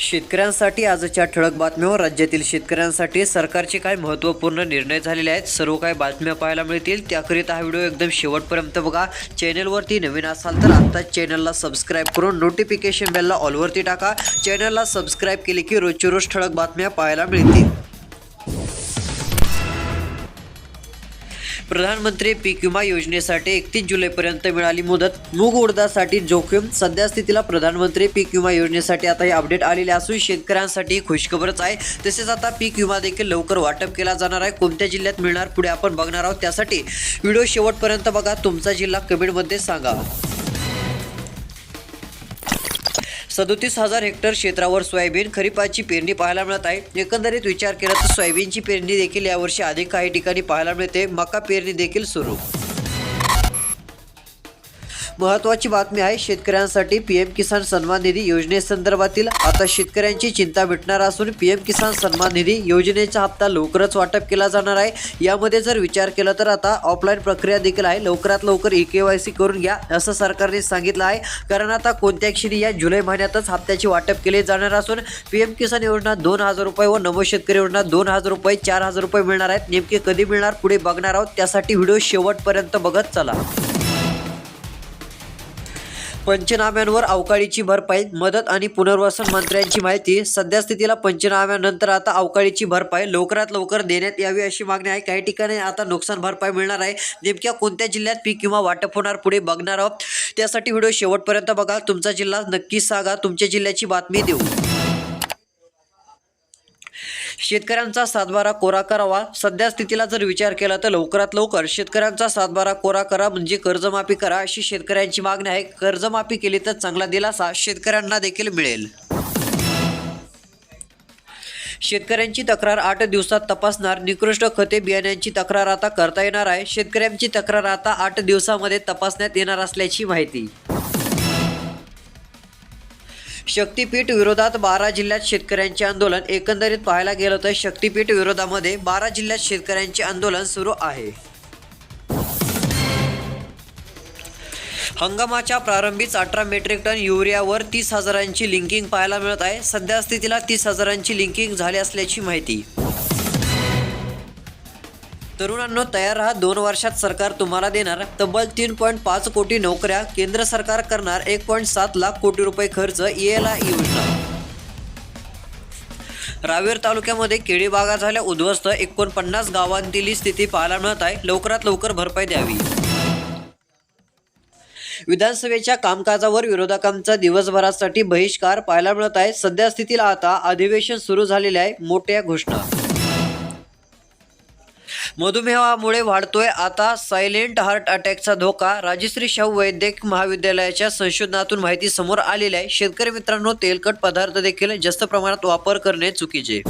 शेतकऱ्यांसाठी आजच्या ठळक बातम्यावर राज्यातील शेतकऱ्यांसाठी सरकारचे काय महत्त्वपूर्ण निर्णय झालेले आहेत. सर्व काही बातम्या पाहायला मिळतील. त्याकरिता हा व्हिडिओ एकदम शेवटपर्यंत बघा. चॅनलवरती नवीन असाल तर आत्ताच चॅनलला सबस्क्राईब करून नोटिफिकेशन बेलला ऑलवरती टाका. चॅनलला सबस्क्राईब केले की रोजची रोज ठळक बातम्या पाहायला मिळतील. प्रधानमंत्री पीक विमा योजनेसाठी एकतीस जुलैपर्यंत मिळाली मुदत. मूग उडदासाठी जोखीम. सध्या स्थितीला प्रधानमंत्री पीक विमा योजनेसाठी आता हे अपडेट आलेले असून शेतकऱ्यांसाठी खुशखबरच आहे. तसेच आता पीक विमा देखील लवकर वाटप केला जाणार आहे. कोणत्या जिल्ह्यात मिळणार पुढे आपण बघणार आहोत. त्यासाठी व्हिडिओ शेवटपर्यंत बघा. तुमचा जिल्हा कमेंटमध्ये सांगा. सदोतीस हजार हेक्टर क्षेत्रावर सोयाबीन खरीपाची पेरणी पाहायला मिळत आहे. एकंदरीत विचार केला तर सोयाबीनची पेरणी देखील यावर्षी अधिक काही ठिकाणी पाहायला मिळते. मका पेरणी देखील सुरू महत्त्वाची बातमी आहे शेतकऱ्यांसाठी पीएम किसान सन्मान निधी योजनेसंदर्भातील आता शेतकऱ्यांची चिंता मिटणार असून पीएम किसान सन्मान निधी योजनेचा हप्ता लवकरच वाटप केला जाणार आहे. यामध्ये जर विचार केला तर आता ऑफलाईन प्रक्रिया देखील आहे. लवकरात लवकर ई के वाय सी करून घ्या असं सरकारने सांगितलं आहे. कारण आता कोणत्या क्षणी या जुलै महिन्यातच हप्त्याचे वाटप केले जाणार असून पीएम किसान योजना दोन हजार रुपये व नवो शेतकरी योजना दोन हजार रुपये चार हजार रुपये मिळणार आहेत. नेमके कधी मिळणार पुढे बघणार आहोत. त्यासाठी व्हिडिओ शेवटपर्यंत बघत चला. पंचनाम्यांवर अवकाळीची भरपाई मदत आणि पुनर्वसन मंत्र्यांची माहिती. सध्या स्थितीला पंचनाम्यानंतर आता अवकाळीची भरपाई लवकरात लवकर देण्यात यावी अशी मागणी आहे. काही ठिकाणी आता नुकसान भरपाई मिळणार आहे. नेमक्या कोणत्या जिल्ह्यात पीक किंवा वाटप होणार पुढे बघणार आहोत. त्यासाठी व्हिडिओ शेवटपर्यंत बघा. तुमचा जिल्हा नक्कीच सांगा. तुमच्या जिल्ह्याची बातमी देऊ. शेतकऱ्यांचा सातबारा कोरा करावा. सध्या स्थितीला जर विचार केला तर लवकरात लवकर शेतकऱ्यांचा सातबारा कोरा करा म्हणजे कर्जमाफी करा अशी शेतकऱ्यांची मागणी आहे. कर्जमाफी केली तर चांगला दिलासा शेतकऱ्यांना देखील मिळेल. शेतकऱ्यांची तक्रार आठ दिवसात तपासणार. निकृष्ट खते बियाण्यांची तक्रार आता करता येणार आहे. शेतकऱ्यांची तक्रार आता आठ दिवसामध्ये तपासण्यात येणार असल्याची माहिती. शक्तीपीठ विरोधात बारा जिल्ह्यात शेतकऱ्यांचे आंदोलन. एकंदरीत पाहायला गेलं तर शक्तीपीठ विरोधामध्ये बारा जिल्ह्यात शेतकऱ्यांचे आंदोलन सुरू आहे. हंगामाच्या प्रारंभीच अठरा मेट्रिक टन युरियावर तीस हजारांची लिंकिंग पाहायला मिळत आहे. सध्या स्थितीला तीस हजारांची लिंकिंग झाली असल्याची माहिती. तरुणांनो तयार राहा. दोन वर्षात सरकार तुम्हाला देणार. तब्बल तीन पॉईंट पाच कोटी नोकऱ्या. केंद्र सरकार करणार एक पॉईंट सात लाख कोटी रुपये खर्च. येला योजना. रावेर तालुक्यामध्ये केळी बागा झाल्या. उद्ध्वस्त. एकोणपन्नास गावांतील स्थिती पाहायला मिळत आहे. लवकरात लवकर भरपाई द्यावी. विधानसभेच्या कामकाजावर विरोधकांचा दिवसभरासाठी बहिष्कार पाहायला मिळत आहे. सध्या स्थितीला आता अधिवेशन सुरू झालेले आहे. मोठ्या घोषणा. मधुमेहामुळे वाढतोय. आता सायलेंट हार्ट अटॅकचा धोका राजश्री शाहू वैद्यक महाविद्यालयाच्या संशोधनातून माहिती समोर आलेली आहे. शेतकरी मित्रांनो तेलकट पदार्थ देखील जास्त प्रमाणात वापर करणे चुकीचे.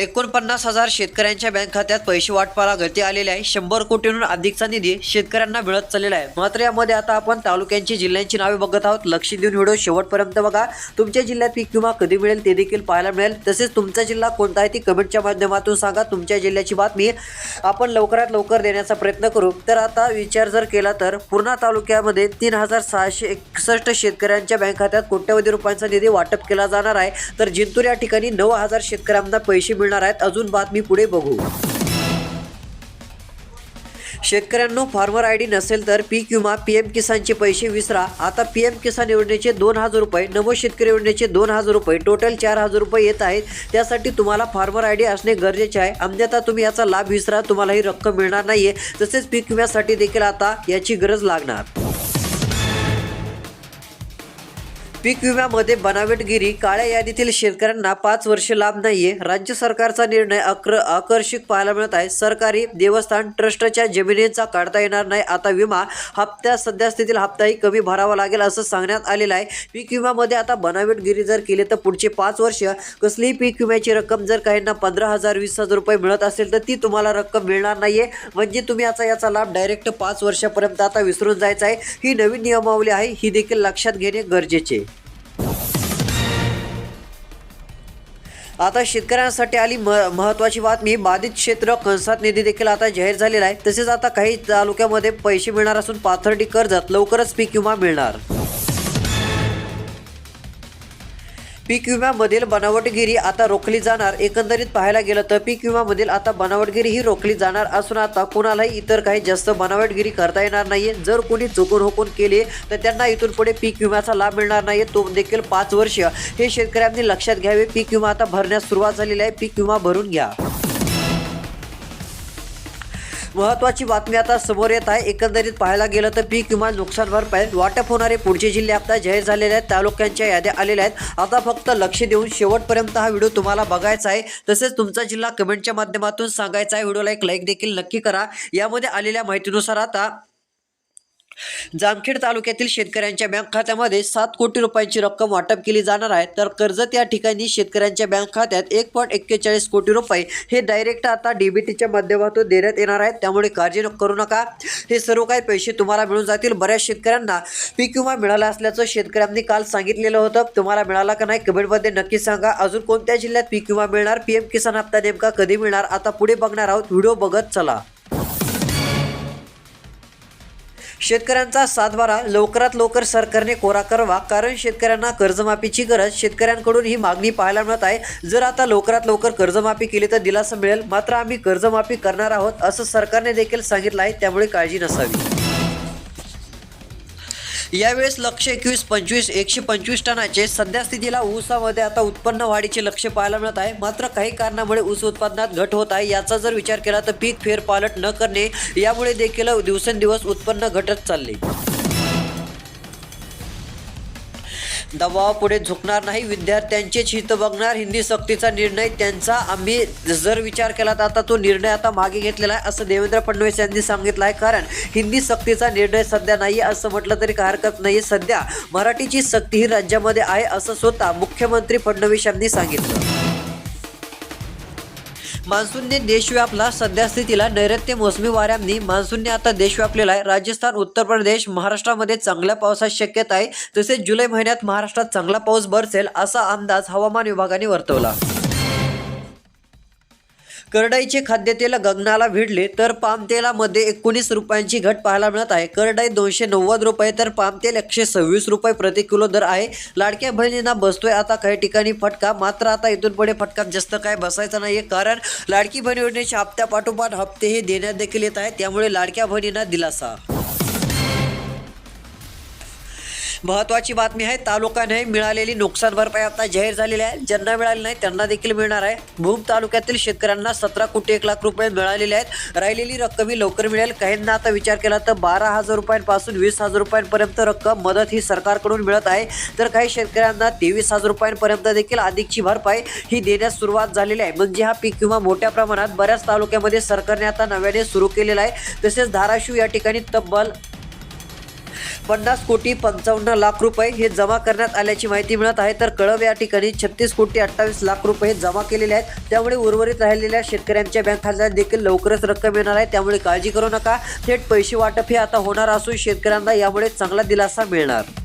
एकोणपन्नास हजार शेतकऱ्यांच्या बँक खात्यात पैसे वाटपाला गती आलेली आहे. शंभर कोटींहून अधिकचा निधी शेतकऱ्यांना मिळत चाललेला आहे. मात्र यामध्ये आता आपण तालुक्यांची जिल्ह्यांची नावे बघत आहोत. लक्ष देऊन व्हिडिओ शेवटपर्यंत बघा. तुमच्या जिल्ह्यात पीक विमा कधी मिळेल ते देखील पाहायला मिळेल. तसेच तुमचा जिल्हा कोणता आहे ती कमेंटच्या माध्यमातून सांगा. तुमच्या जिल्ह्याची बातमी आपण लवकरात लवकर देण्याचा प्रयत्न करू. तर आता विचार जर केला तर पूर्णा तालुक्यामध्ये तीन हजार सहाशे एकसष्ट शेतकऱ्यांच्या बँक खात्यात कोट्यवधी रुपयांचा निधी वाटप केला जाणार आहे. तर जिंतूर या ठिकाणी नऊ हजार शेतकऱ्यांना पैसे बोलणार आहेत. अजून बातमी पुढे बघू. शेतकऱ्यांनो फार्मर आय डी नसेल तर पीक विमा पी एम किसानचे पैसे विसरा. आता पी एम किसान योजनेचे दोन हजार रुपये नमो शेतकरी योजनेचे दोन हजार रुपये टोटल चार हजार रुपये येत आहेत. त्यासाठी तुम्हाला फार्मर आय डी असणे गरजेचे आहे. अन्यथा तुम्ही याचा लाभ विसरा. तुम्हाला ही रक्कम मिळणार नाही आहे तसेच पीक विम्यासाठी देखील आता याची गरज लागणार. पीक विम्यामध्ये बनावटगिरी काळ्या यादीतील शेतकऱ्यांना पाच वर्ष लाभ नाहीये. राज्य सरकारचा निर्णय अक्र आकर्षक पाहायला मिळत आहे. सरकारी देवस्थान ट्रस्टच्या जमिनीचा काढता येणार नाही. आता विमा हप्त्या सध्या स्थितीत हप्ताही कमी भरावा लागेल असं सांगण्यात आलेलं आहे. पीक विम्यामध्ये आता बनावटगिरी जर केली तर पुढचे पाच वर्ष कसलीही पीक विम्याची रक्कम जर काहींना पंधरा हजार वीस हजार रुपये मिळत असेल तर ती तुम्हाला रक्कम मिळणार नाहीये. म्हणजे तुम्ही याचा याचा लाभ डायरेक्ट पाच वर्षापर्यंत आता विसरून जायचा आहे. ही नवीन नियमावली आहे. ही देखील लक्षात घेणे गरजेचे आता शेतकऱ्यांसाठी आली म महत्त्वाची बातमी बाधित क्षेत्र कंसात निधी देखील आता जाहीर झालेला आहे. तसेच आता काही तालुक्यामध्ये पैसे मिळणार असून पाथर्डी कर्जात लवकरच पीक विमा मिळणार. पीक विम्यामधील बनावटगिरी आता रोखली जाणार. एकंदरीत पाहायला गेलं तर पीक विम्यामधील आता बनावटगिरी ही रोखली जाणार असून आता कोणालाही इतर काही जास्त बनावटगिरी करता येणार नाहीये. जर कोणी चुकून हुकून केले तर त्यांना इथून पुढे पीक विम्याचा लाभ मिळणार नाही तो देखील पाच वर्ष हे शेतकऱ्यांनी लक्षात घ्यावे. पीक विमा आता भरण्यास सुरुवात झालेली आहे. पीक विमा भरून घ्या. महत्वाची बातमी आता समोर येत आहे. एकंदरीत पाहायला गेलं तर पीक किमान नुकसान भरपाई वाटप होणारे पुढचे जिल्हे आता जाहीर झालेले आहेत. तालुक्यांच्या याद्या आलेल्या आहेत. आता फक्त लक्ष देऊन शेवटपर्यंत हा व्हिडिओ तुम्हाला बघायचा आहे. तसेच तुमचा जिल्हा कमेंटच्या माध्यमातून सांगायचा आहे. व्हिडिओला एक लाईक देखील नक्की करा. यामध्ये आलेल्या माहितीनुसार आता जामखेड तालुक्यातील शेतकऱ्यांच्या बँक खात्यामध्ये सात कोटी रुपयांची रक्कम वाटप केली जाणार आहे. तर कर्जत या ठिकाणी शेतकऱ्यांच्या बँक खात्यात एक पॉईंट एक्केचाळीस कोटी रुपये हे डायरेक्ट आता डीबीटीच्या माध्यमातून देण्यात येणार आहेत. त्यामुळे काळजी न- करू नका. हे सर्व काही पैसे तुम्हाला मिळून जातील. बऱ्याच शेतकऱ्यांना पीक विमा मिळाला असल्याचं शेतकऱ्यांनी काल सांगितलेलं होतं. तुम्हाला मिळाला का नाही कमेंटमध्ये नक्की सांगा. अजून कोणत्या जिल्ह्यात पीक विमा मिळणार? पीएम किसान हप्ता नेमका कधी मिळणार? आता पुढे बघणार आहोत. व्हिडिओ बघत चला. शेतकऱ्यांचा सातबारा लवकरात लवकर सरकारने कोरा करावा कारण शेतकऱ्यांना कर्जमाफीची गरज शेतकऱ्यांकडून ही मागणी पाहायला मिळत आहे. जर आता लवकरात लवकर कर्जमाफी केली तर दिलासा मिळेल मात्र आम्ही कर्जमाफी करणार आहोत असं सरकारने देखील सांगितलं आहे त्यामुळे काळजी नसावी. यावेळेस लक्ष एकवीस पंचवीस एकशे पंचवीस टनाचे सध्या स्थितीला ऊसामध्ये आता उत्पन्न वाढीचे लक्ष पाहायला मिळत आहे. मात्र काही कारणामुळे ऊस उत्पादनात घट होत आहे. याचा जर विचार केला तर पीक फेरपालट न करणे यामुळे देखील दिवसेंदिवस उत्पन्न घटत चालले. दबावापुढे झुकणार नाही. विद्यार्थ्यांचेच हित बघणार. हिंदी सक्तीचा निर्णय त्यांचा. आम्ही जर विचार केला तर आता तो निर्णय आता मागे घेतलेला आहे असं देवेंद्र फडणवीस यांनी सांगितलं आहे कारण हिंदी सक्तीचा निर्णय सध्या नाही असं म्हटलं तरी काही हरकत नाही सध्या मराठीची सक्ती ही राज्यामध्ये आहे असं स्वतः मुख्यमंत्री फडणवीस यांनी सांगितलं. मान्सूनने देश व्यापला सध्या स्थितीला नैऋत्य मोसमी वाऱ्यांनी मान्सूनने आता देश व्यापलेला आहे. राजस्थान उत्तर प्रदेश महाराष्ट्रामध्ये चांगल्या पावसाची शक्यता आहे. तसेच जुलै महिन्यात महाराष्ट्रात चांगला पाऊस बरसेल असा अंदाज हवामान विभागाने वर्तवला. करडाईचे खाद्यतेल गगनाला भिडले तर पामतेलामध्ये एकोणीस रुपयांची घट पाहायला मिळत आहे. करडाई दोनशे नव्वद रुपये तर पामतेल एकशे सव्वीस रुपये प्रति किलो दर आहे. लाडक्या बहिणींना बसतोय आता काही ठिकाणी फटका. मात्र आता इथून पुढे फटका जास्त काय बसायचा नाही कारण लाडकी बहीण योजनेच्या हप्त्यापाठोपाठ हप्ते हे देण्यात देखील येत आहे त्यामुळे लाडक्या बहिणींना दिलासा. महत्वाची बातमी आहे तालुक्याने मिळालेली नुकसान भरपाई आता जाहीर झालेली आहे. ज्यांना मिळाली नाही त्यांना देखील मिळणार आहे. भूम तालुक्यातील शेतकऱ्यांना सतरा कोटी एक लाख रुपये मिळालेले आहेत. राहिलेली रक्कम ही लवकर मिळेल. काहींना आता विचार केला तर बारा हजार रुपयांपासून वीस हजार रुपयांपर्यंत रक्कम मदत ही सरकारकडून मिळत आहे. तर काही शेतकऱ्यांना तेवीस हजार रुपयांपर्यंत देखील अधिकची भरपाई ही देण्यास सुरुवात झालेली आहे. म्हणजे हा पीक विमा मोठ्या प्रमाणात बऱ्याच तालुक्यामध्ये सरकारने आता नव्याने सुरू केलेला आहे. तसेच धाराशिव या ठिकाणी तब्बल पन्नास कोटी पंचावन्न लाख रुपये हे जमा करण्यात आल्याची माहिती मिळत आहे. तर कळव या ठिकाणी छत्तीस कोटी अठ्ठावीस लाख रुपये जमा केलेले आहेत. त्यामुळे उर्वरित राहिलेल्या शेतकऱ्यांच्या बँक खात्यात देखील लवकरच रक्कम येणार आहे. त्यामुळे काळजी करू नका. थेट पैसे वाटप हे आता होणार असून शेतकऱ्यांना यामुळे चांगला दिलासा मिळणार.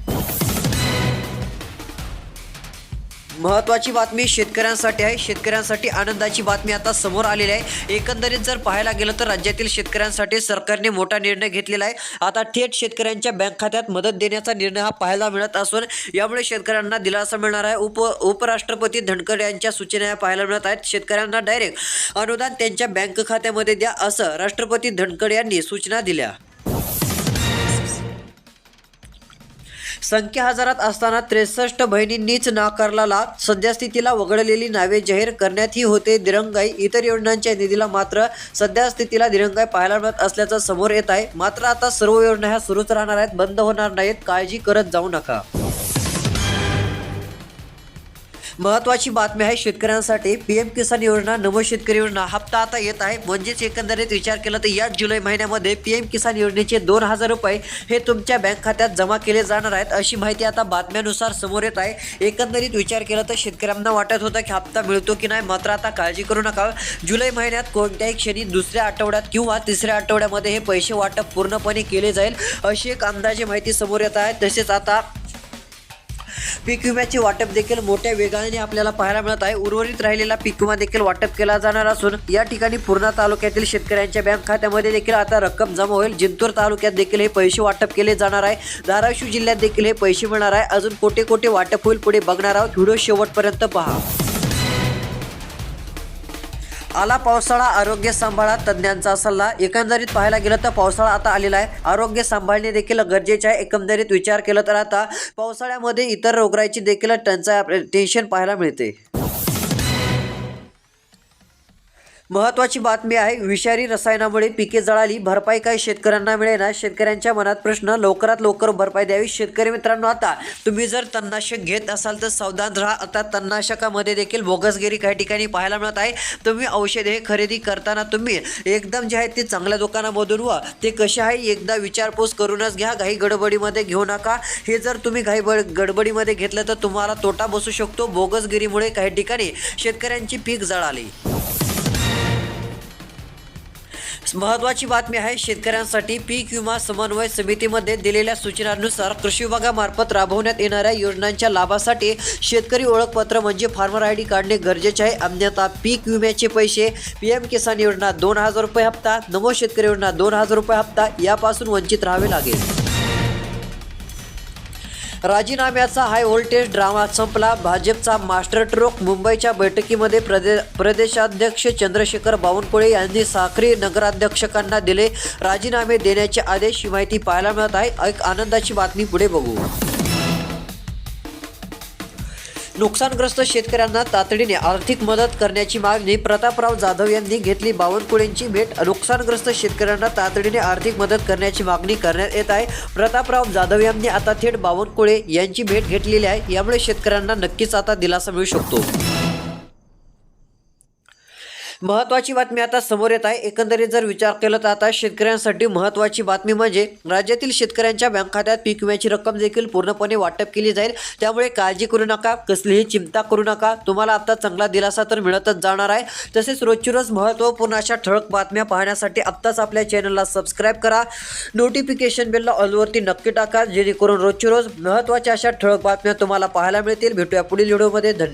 महत्वाची बातमी शेतकऱ्यांसाठी आहे. शेतकऱ्यांसाठी आनंदाची बातमी आता समोर आलेली आहे. एकंदरीत जर पाहायला गेलं तर राज्यातील शेतकऱ्यांसाठी सरकारने मोठा निर्णय घेतलेला आहे. आता थेट शेतकऱ्यांच्या बँक खात्यात मदत देण्याचा निर्णय हा पाहायला मिळत असून यामुळे शेतकऱ्यांना दिलासा मिळणार आहे. उप उपराष्ट्रपती धनखड यांच्या सूचना या पाहायला मिळत आहेत. शेतकऱ्यांना डायरेक्ट अनुदान त्यांच्या बँक खात्यामध्ये द्या असं राष्ट्रपती धनखड यांनी सूचना दिल्या. संख्या हजारात असताना त्रेसष्ट बहिणींनीच नाकारला लाभ सद्यस्थितीला वगळलेली नावे जाहीर करण्यात ही होते. दिरंगाई इतर योजनांच्या निधीला मात्र सध्या स्थितीला दिरंगाई पाहायला मिळत असल्याचं समोर येत आहे. मात्र आता सर्व योजना ह्या सुरूच राहणार आहेत. बंद होणार नाहीत. काळजी करत जाऊ नका. महत्वाची बातमी आहे शेतकऱ्यांसाठी पीएम किसान योजना नव शेतकरी योजना. हप्ता आता येत आहे. म्हणजेच एकंदरीत विचार केला तर याच जुलै महिन्यामध्ये पीएम किसान योजनेचे दोन हजार रुपये हे तुमच्या बँक खात्यात जमा केले जाणार आहेत अशी माहिती आता बातम्यानुसार समोर येत आहे. एकंदरीत विचार केला तर शेतकऱ्यांना वाटत होतं की हप्ता मिळतो की नाही मात्र आता काळजी करू नका. जुलै महिन्यात कोणत्याही क्षणी दुसऱ्या आठवड्यात किंवा तिसऱ्या आठवड्यामध्ये हे पैसे वाटप पूर्णपणे केले जाईल अशी एक अंदाजे माहिती समोर येत आहे. तसेच आता पीक विम्याचे वाटप देखील मोठ्या वेगाने आपल्याला पाहायला मिळत आहे. उर्वरित राहिलेला पीक विमा देखील वाटप केला जाणार असून या ठिकाणी पूर्णा तालुक्यातील शेतकऱ्यांच्या बँक खात्यामध्ये देखील आता रक्कम जमा होईल. जिंतूर तालुक्यात देखील हे पैसे वाटप केले जाणार आहे. धाराशिव जिल्ह्यात देखील हे पैसे मिळणार आहे. अजून कोटे कोटे वाटप होईल. पुढे बघणार आहोत. व्हिडिओ शेवटपर्यंत पहा. आला पावसाळा आरोग्य सांभाळा तज्ज्ञांचा सल्ला. एकंदरीत पाहायला गेलं तर पावसाळा आता आलेला आहे. आरोग्य सांभाळणे देखील गरजेचे आहे. एकंदरीत विचार केला तर आता पावसाळ्यामध्ये इतर रोगराईची देखील टंचाई टेन्शन पाहायला मिळते. महत्वाची बातमी आहे विषारी रसायनामुळे पिके जळाली भरपाई काय शेतकऱ्यांना मिळेना. शेतकऱ्यांच्या मनात प्रश्न लवकरात लवकर भरपाई द्यावी. शेतकरी मित्रांनो आता तुम्ही जर तणनाशक घेत असाल तर सावधान राहा. आता तणनाशकामध्ये देखील बोगसगिरी काही ठिकाणी पाहायला मिळत आहे. तुम्ही औषधे खरेदी करताना तुम्ही एकदम जे आहे ते चांगल्या दुकानामधून व. ते कसे आहे एकदा विचारपूस करूनच घ्या. घाई गडबडीमध्ये घेऊ नका. हे जर तुम्ही घाई गडबडीमध्ये घेतलं तर तुम्हाला तोटा बसू शकतो. बोगसगिरीमुळे काही ठिकाणी शेतकऱ्यांची पीक जळाली. महत्वाची बातमी आहे शेतकऱ्यांसाठी पीक विमा समन्वय समितीमध्ये दिलेल्या सूचनांनुसार कृषी विभागामार्फत राबवण्यात येणाऱ्या योजनांच्या लाभासाठी शेतकरी ओळखपत्र म्हणजे फार्मर आय डी काढणे गरजेचे आहे. अन्यथा पीक विम्याचे पैसे पी एम किसान योजना दोन हजार रुपये हप्ता नमो शेतकरी योजना दोन हजार रुपये हप्ता यापासून वंचित राहावे लागेल. राजीनाम्याचा हाय व्होल्टेज ड्रामा संपला. भाजपचा मास्टर ट्रोक मुंबईच्या बैठकीमध्ये प्रदे प्रदेशाध्यक्ष चंद्रशेखर बावनकुळे यांनी साखरी नगराध्यक्षकांना दिले. राजीनामे देण्याचे आदेश ही माहिती पाहायला मिळत आहे. एक आनंदाची बातमी पुढे बघू. नुकसानग्रस्त शेतकऱ्यांना तातडीने आर्थिक मदत करण्याची मागणी प्रतापराव जाधव यांनी घेतली. बावनकुळेंची भेट नुकसानग्रस्त शेतकऱ्यांना तातडीने आर्थिक मदत करण्याची मागणी करण्यात येत आहे. प्रतापराव जाधव यांनी आता थेट बावनकुळे यांची भेट घेतलेली आहे. यामुळे शेतकऱ्यांना नक्कीच आता दिलासा मिळू शकतो. महत्वाची बातमी आता समोर येत आहे. एकंदरीत जर विचार केला तर आता शेतकऱ्यांसाठी महत्वाची बातमी म्हणजे राज्यातील शेतकऱ्यांच्या बँक खात्यात पीक विम्याची रक्कम देखील पूर्णपणे वाटप केली जाईल. त्यामुळे काळजी करू नका कसलीही चिंता करू नका. तुम्हाला आता चांगला दिलासा तर मिळतच जाणार आहे. तसेच रोजची रोज महत्त्वपूर्ण अशा ठळक बातम्या पाहण्यासाठी आत्ताच आपल्या चॅनलला सबस्क्राईब करा. नोटिफिकेशन बेलला ऑलवरती नक्की टाका. जेणेकरून रोजची रोज महत्त्वाच्या अशा ठळक बातम्या तुम्हाला पाहायला मिळतील. भेटूया पुढील व्हिडिओमध्ये. धन्यवाद.